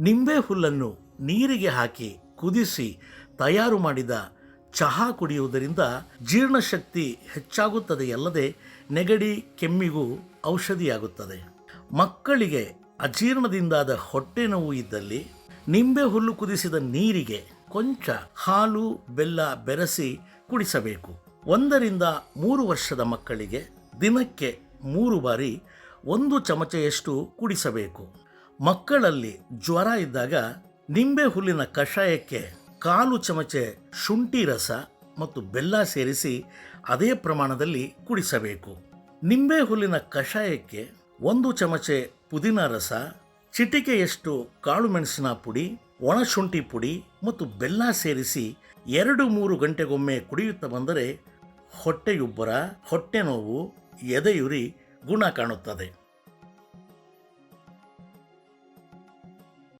ನಿಂಬೆ ಹುಲ್ಲನ್ನು ನೀರಿಗೆ ಹಾಕಿ ಕುದಿಸಿ ತಯಾರು ಮಾಡಿದ ಚಹಾ ಕುಡಿಯುವುದರಿಂದ ಜೀರ್ಣಶಕ್ತಿ ಹೆಚ್ಚಾಗುತ್ತದೆಯಲ್ಲದೆ ನೆಗಡಿ, ಕೆಮ್ಮಿಗೂ ಔಷಧಿಯಾಗುತ್ತದೆ. ಮಕ್ಕಳಿಗೆ ಅಜೀರ್ಣದಿಂದಾದ ಹೊಟ್ಟೆ ನೋವು ಇದ್ದಲ್ಲಿ ನಿಂಬೆ ಹುಲ್ಲು ಕುದಿಸಿದ ನೀರಿಗೆ ಕೊಂಚ ಹಾಲು, ಬೆಲ್ಲ ಬೆರೆಸಿ ಕುಡಿಸಬೇಕು. ಒಂದರಿಂದ ಮೂರು ವರ್ಷದ ಮಕ್ಕಳಿಗೆ ದಿನಕ್ಕೆ ಮೂರು ಬಾರಿ ಒಂದು ಚಮಚೆಯಷ್ಟು ಕುಡಿಸಬೇಕು. ಮಕ್ಕಳಲ್ಲಿ ಜ್ವರ ಇದ್ದಾಗ ನಿಂಬೆ ಹುಲ್ಲಿನ ಕಷಾಯಕ್ಕೆ ಕಾಲು ಚಮಚೆ ಶುಂಠಿ ರಸ ಮತ್ತು ಬೆಲ್ಲ ಸೇರಿಸಿ ಅದೇ ಪ್ರಮಾಣದಲ್ಲಿ ಕುಡಿಸಬೇಕು. ನಿಂಬೆ ಹುಲ್ಲಿನ ಕಷಾಯಕ್ಕೆ ಒಂದು ಚಮಚೆ ಪುದೀನ ರಸ, ಚಿಟಿಕೆಯಷ್ಟು ಕಾಳುಮೆಣಸಿನ ಪುಡಿ ಒಣಶುಂಠಿ ಪುಡಿ ಮತ್ತು ಬೆಲ್ಲ ಸೇರಿಸಿ ಎರಡು ಮೂರು ಗಂಟೆಗೊಮ್ಮೆ ಕುಡಿಯುತ್ತಾ ಬಂದರೆ ಹೊಟ್ಟೆಯುಬ್ಬರ ಹೊಟ್ಟೆ ನೋವು ಎದೆಯುರಿ ಗುಣ ಕಾಣುತ್ತದೆ.